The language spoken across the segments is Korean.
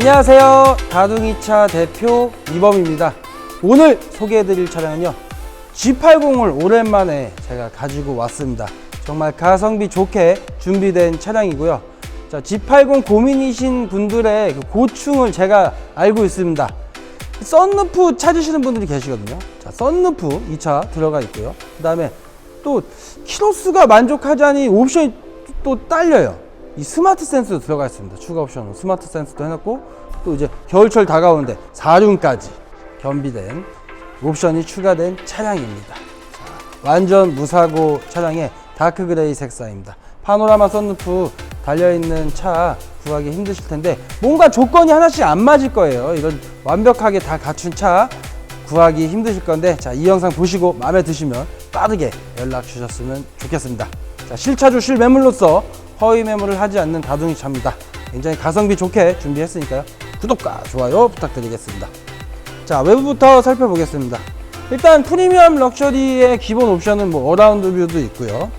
안녕하세요. 다둥이차 대표 이범입니다. 오늘 소개해드릴 차량은요. G80을 오랜만에 제가 가지고 왔습니다. 정말 가성비 좋게 준비된 차량이고요. 자, G80 고민이신 분들의 그 고충을 제가 알고 있습니다. 썬루프 찾으시는 분들이 계시거든요. 자, 썬루프 2차 들어가 있고요. 그 다음에 또 키로수가 만족하자니 옵션이 또 딸려요. 이 스마트 센스도 들어가 있습니다. 추가 옵션으로 스마트 센스도 해놨고 또 이제 겨울철 다가오는데 4륜까지 겸비된 옵션이 추가된 차량입니다. 자, 완전 무사고 차량의 다크 그레이 색상입니다. 파노라마 썬루프 달려있는 차 구하기 힘드실 텐데 뭔가 조건이 하나씩 안 맞을 거예요. 이런 완벽하게 다 갖춘 차 구하기 힘드실 건데 자, 이 영상 보시고 마음에 드시면 빠르게 연락 주셨으면 좋겠습니다. 자, 실차주 실매물로서 허위 매물을 하지 않는 다둥이 차입니다. 굉장히 가성비 좋게 준비했으니까요. 구독과 좋아요 부탁드리겠습니다. 자, 외부부터 살펴보겠습니다. 일단 프리미엄 럭셔리의 기본 옵션은 뭐 어라운드 뷰도 있고요.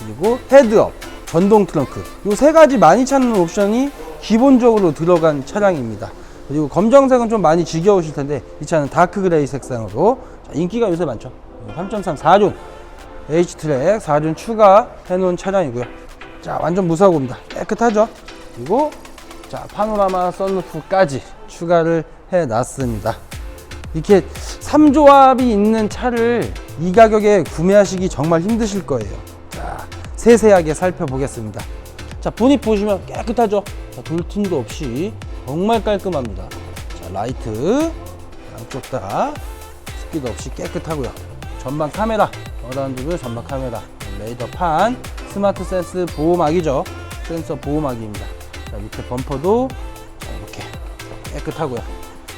그리고 헤드업, 전동 트렁크 이 세 가지 많이 찾는 옵션이 기본적으로 들어간 차량입니다. 그리고 검정색은 좀 많이 지겨우실 텐데 이 차는 다크 그레이 색상으로 자, 인기가 요새 많죠. 3.3 4륜 H트랙 4륜 추가해 놓은 차량이고요. 자 완전 무사고입니다. 깨끗하죠. 그리고 자 파노라마 썬루프까지 추가를 해 놨습니다. 이렇게 3조합이 있는 차를 이 가격에 구매하시기 정말 힘드실 거예요. 자, 세세하게 살펴보겠습니다. 자, 보닛 보시면 깨끗하죠? 자, 돌틈도 없이 정말 깔끔합니다. 자, 라이트 양쪽 다 습기도 없이 깨끗하고요. 전방 카메라, 어라운드뷰 전방 카메라, 레이더 판, 스마트 센스 보호막이죠. 센서 보호막입니다. 자, 밑에 범퍼도 자, 이렇게 깨끗하고요.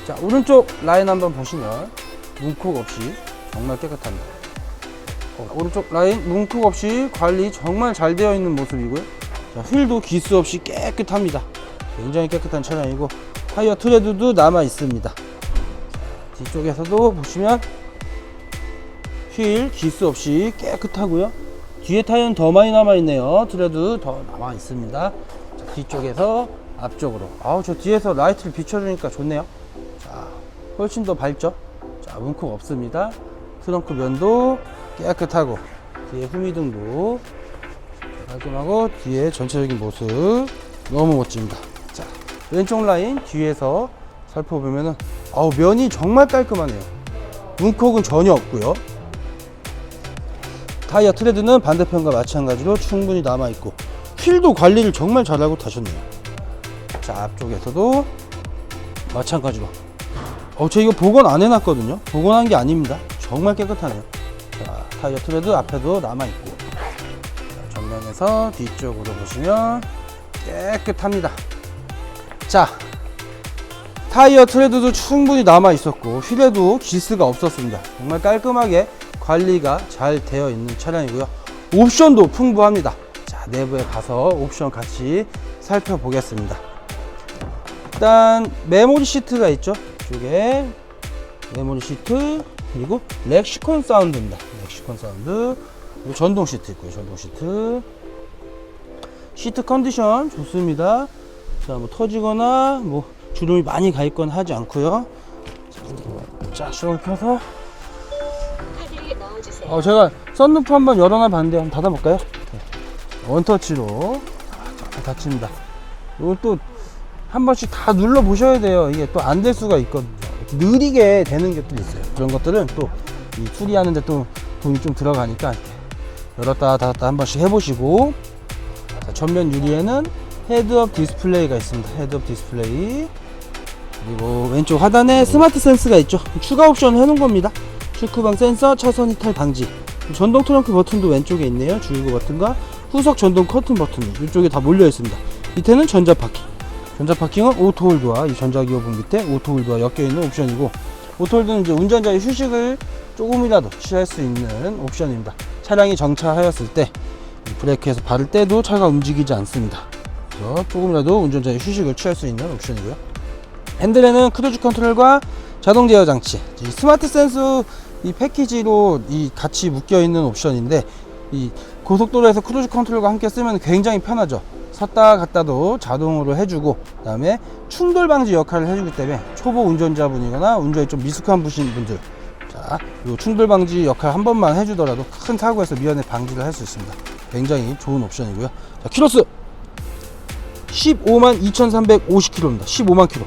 자 오른쪽 라인 한번 보시면 문콕 없이 정말 깨끗합니다. 어, 오른쪽 라인 문콕 없이 관리 정말 잘 되어 있는 모습이고요. 자, 휠도 기스 없이 깨끗합니다. 굉장히 깨끗한 차량이고 타이어 트레드도 남아 있습니다. 자, 뒤쪽에서도 보시면 휠 기스 없이 깨끗하고요. 뒤에 타이어는 더 많이 남아 있네요. 트레드 더 남아 있습니다. 자, 뒤쪽에서 앞쪽으로. 아우 저 뒤에서 라이트를 비춰주니까 좋네요. 자, 훨씬 더 밝죠? 자, 문콕 없습니다. 트렁크 면도 깨끗하고, 뒤에 후미등도 깔끔하고, 뒤에 전체적인 모습 너무 멋집니다. 자, 왼쪽 라인 뒤에서 살펴보면은, 아우, 면이 정말 깔끔하네요. 문콕은 전혀 없고요. 타이어 트레드는 반대편과 마찬가지로 충분히 남아있고, 휠도 관리를 정말 잘하고 타셨네요. 자, 앞쪽에서도 마찬가지로 어, 저 이거 복원 안 해놨거든요. 복원한 게 아닙니다. 정말 깨끗하네요. 자, 타이어 트레드 앞에도 남아있고. 자, 전면에서 뒤쪽으로 보시면 깨끗합니다. 자, 타이어 트레드도 충분히 남아있었고, 휠에도 기스가 없었습니다. 정말 깔끔하게 관리가 잘 되어 있는 차량이고요. 옵션도 풍부합니다. 자, 내부에 가서 옵션 같이 살펴보겠습니다. 일단 메모리 시트가 있죠. 이쪽에 메모리 시트 그리고 렉시콘 사운드입니다. 렉시콘 사운드 그리고 전동 시트 있고요. 전동 시트 시트 컨디션 좋습니다. 자, 뭐 터지거나 뭐 주름이 많이 가 있거나 하지 않고요. 자, 시동을 켜서 어, 제가 썬루프 한번 열어놔 봤는데 한번 닫아볼까요? 네. 원터치로 잘 닫힙니다. 이걸 또 한 번씩 다 눌러 보셔야 돼요. 이게 또 안 될 수가 있거든요. 느리게 되는 것들이 있어요. 그런 것들은 또 이 수리하는데 또 돈이 좀 들어가니까 이렇게 열었다 닫았다 한 번씩 해보시고 자, 전면 유리에는 헤드업 디스플레이가 있습니다. 헤드업 디스플레이 그리고 왼쪽 하단에 스마트 센스가 있죠. 추가 옵션 해놓은 겁니다. 출크방 센서, 차선 이탈 방지. 전동 트렁크 버튼도 왼쪽에 있네요. 주유구 버튼과 후석 전동 커튼 버튼이 이쪽에 다 몰려 있습니다. 밑에는 전자 파킹. 전자 파킹은 오토홀드와 이 전자 기어봉 밑에 오토홀드와 엮여 있는 옵션이고 오토홀드는 이제 운전자의 휴식을 조금이라도 취할 수 있는 옵션입니다. 차량이 정차하였을 때 브레이크에서 발을 떼도 차가 움직이지 않습니다. 그래서 조금이라도 운전자의 휴식을 취할 수 있는 옵션이고요. 핸들에는 크루즈 컨트롤과 자동 제어 장치, 이 스마트 센스 이 패키지로 이 같이 묶여 있는 옵션인데 이 고속도로에서 크루즈 컨트롤과 함께 쓰면 굉장히 편하죠. 섰다 갔다도 자동으로 해주고 그 다음에 충돌 방지 역할을 해주기 때문에 초보 운전자분이거나 운전이 좀 미숙한 분들 자, 요 충돌 방지 역할 한 번만 해주더라도 큰 사고에서 미연에 방지를 할 수 있습니다. 굉장히 좋은 옵션이고요. 자, 키로수 15만 2,350km입니다. 15만 km.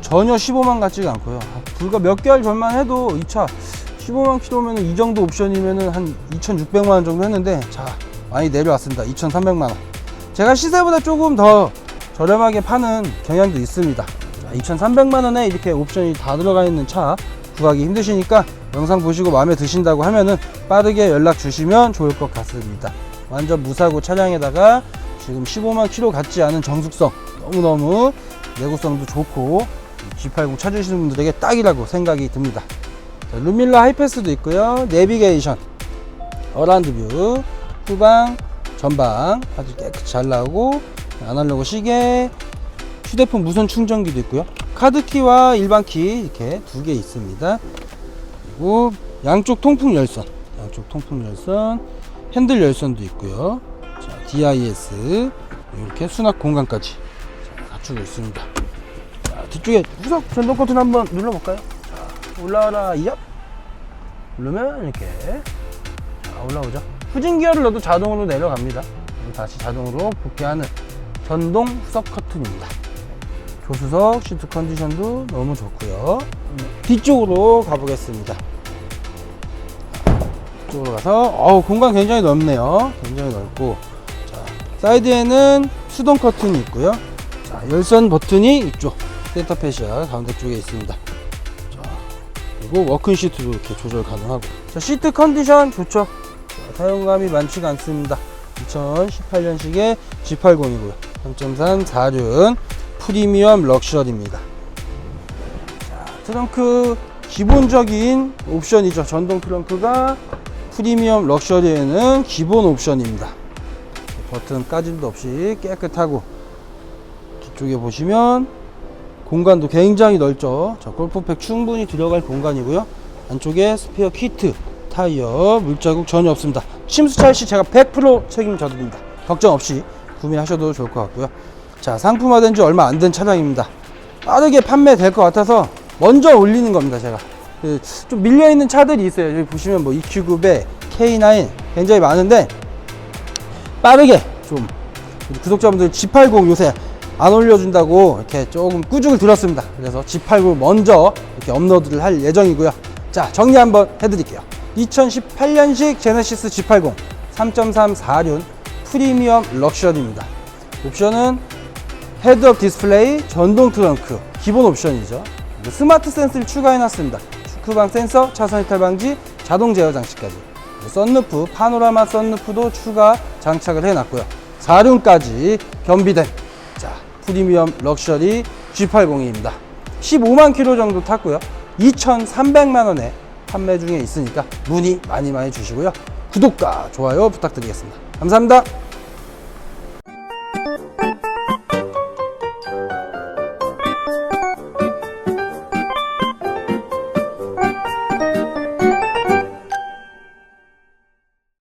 전혀 15만 같지가 않고요. 아, 불과 몇 개월 전만 해도 이 차 15만 km면 이 정도 옵션이면 한 2,600만 원 정도 했는데 자 많이 내려왔습니다. 2,300만 원. 제가 시세보다 조금 더 저렴하게 파는 경향도 있습니다. 2,300만 원에 이렇게 옵션이 다 들어가 있는 차 구하기 힘드시니까 영상 보시고 마음에 드신다고 하면은 빠르게 연락 주시면 좋을 것 같습니다. 완전 무사고 차량에다가 지금 15만 킬로 같지 않은 정숙성 너무너무 내구성도 좋고 G80 찾으시는 분들에게 딱이라고 생각이 듭니다. 자, 루밀라 하이패스도 있고요. 내비게이션, 어라운드 뷰, 후방, 전방 아주 깨끗이 잘 나오고 아날로그 시계, 휴대폰 무선 충전기도 있고요. 카드키와 일반 키 이렇게 두 개 있습니다. 그리고 양쪽 통풍 열선, 양쪽 통풍 열선, 핸들 열선도 있고요. 자, DIS 이렇게 수납 공간까지 자, 갖추고 있습니다. 자, 뒤쪽에 후석 전동 버튼 한번 눌러볼까요? 자, 올라와라 이업 누르면 이렇게 자, 올라오죠. 후진 기어를 넣어도 자동으로 내려갑니다. 다시 자동으로 복귀하는 전동 후석 커튼입니다. 조수석 시트 컨디션도 너무 좋고요. 뒤쪽으로 가보겠습니다. 이쪽으로 가서 어우 공간 굉장히 넓네요. 굉장히 넓고 자, 사이드에는 수동 커튼이 있고요. 자, 열선 버튼이 이쪽 센터 패시아 가운데 쪽에 있습니다. 자, 그리고 워킹 시트도 이렇게 조절 가능하고 자, 시트 컨디션 좋죠. 자, 사용감이 많지가 않습니다. 2018년식의 G80이고요. 3.3 4륜 프리미엄 럭셔리입니다. 자, 트렁크 기본적인 옵션이죠. 전동 트렁크가 프리미엄 럭셔리에는 기본 옵션입니다. 버튼 까짐도 없이 깨끗하고 뒤쪽에 보시면 공간도 굉장히 넓죠. 자, 골프팩 충분히 들어갈 공간이고요. 안쪽에 스페어 키트, 타이어, 물자국 전혀 없습니다. 침수차 시 제가 100% 책임져 드립니다. 걱정 없이 구매하셔도 좋을 것 같고요. 자, 상품화된 지 얼마 안 된 차량입니다. 빠르게 판매될 것 같아서 먼저 올리는 겁니다, 제가. 그, 좀 밀려있는 차들이 있어요. 여기 보시면 뭐 EQ급에 K9 굉장히 많은데 빠르게 좀 구독자분들 G80 요새 안 올려준다고 이렇게 조금 꾸중을 들었습니다. 그래서 G80 먼저 이렇게 업로드를 할 예정이고요. 자, 정리 한번 해드릴게요. 2018년식 제네시스 G80 3.3 4륜 프리미엄 럭셔리입니다. 옵션은 헤드업 디스플레이, 전동 트렁크, 기본 옵션이죠. 스마트 센스를 추가해놨습니다. 슈크방 센서, 차선 이탈 방지, 자동 제어 장치까지. 썬루프, 파노라마 썬루프도 추가 장착을 해놨고요. 4륜까지 겸비된 자 프리미엄 럭셔리 G80입니다. 15만 킬로 정도 탔고요. 2,300만 원에 판매 중에 있으니까 문의 많이 많이 주시고요. 구독과 좋아요 부탁드리겠습니다. 감사합니다.